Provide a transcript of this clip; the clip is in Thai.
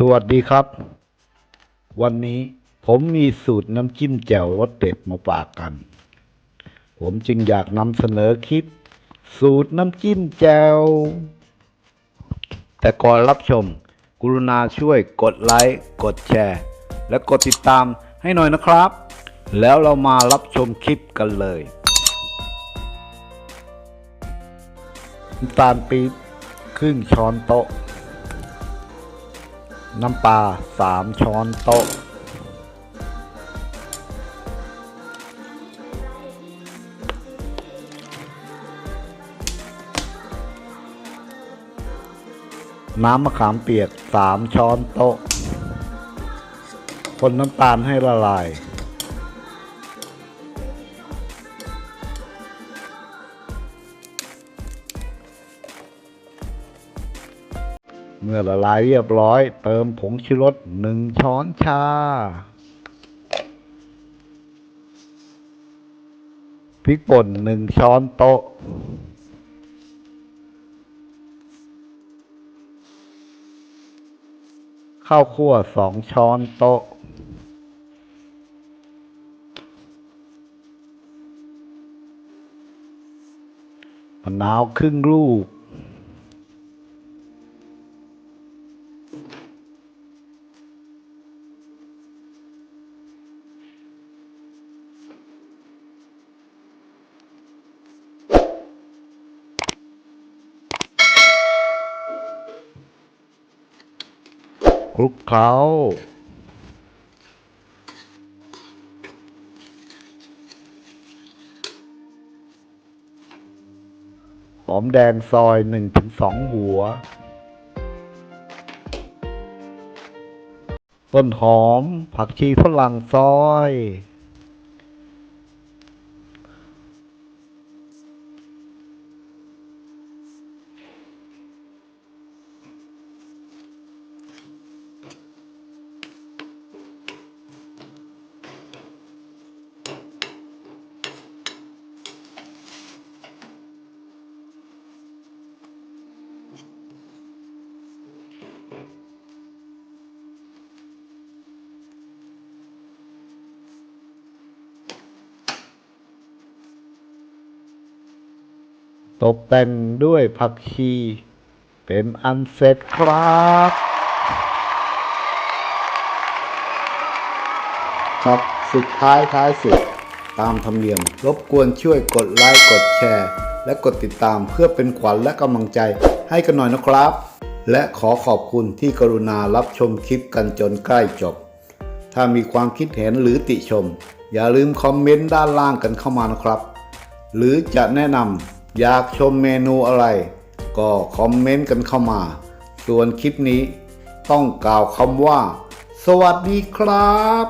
สวัสดีครับ วันนี้ผมมีสูตรน้ำจิ้มแจ่วรสเด็ดมาฝากกัน ผมจึงอยากนำเสนอคลิป สูตรน้ำจิ้มแจ่วแต่ก่อนรับชม กรุณาช่วยกดไลค์กดแชร์ และกดติดตามให้หน่อยนะครับ แล้วเรามารับชมคลิปกันเลยน้ำตาลปี๊บครึ่งช้อนโต๊ะ น้ำปลาสามช้อนโต๊ะ น้ำมะขามเปียกสามช้อนโต๊ะ คนน้ำตาลให้ละลาย เมื่อละลายเรียบร้อย เติมผงชูรสหนึ่งช้อนชาพริกป่นหนึ่งช้อนโต๊ะ ข้าวคั่วสองช้อนโต๊ะ มะนาวครึ่งลูก ลุกเคล้าหอมแดงซอยหนึ่งถึงสองหัว ต้นหอมผักชีฝรั่งซอย ตกแต่งด้วยผักชี เป็นอันเสร็จครับ ครับสุดท้ายท้ายสุด ตามธรรมเนียม รบกวนช่วยกดไลค์กดแชร์ และกดติดตามเพื่อเป็นขวัญและกำลังใจให้กันหน่อยนะครับ และขอขอบคุณที่กรุณารับชมคลิปกันจนใกล้จบ ถ้ามีความคิดเห็นหรือติชม อย่าลืมคอมเมนต์ด้านล่างกันเข้ามานะครับ หรือจะแนะนำ อยากชมเมนูอะไร ก็คอมเมนต์กันเข้ามา ส่วนคลิปนี้ต้องกล่าวคำว่า สวัสดีครับ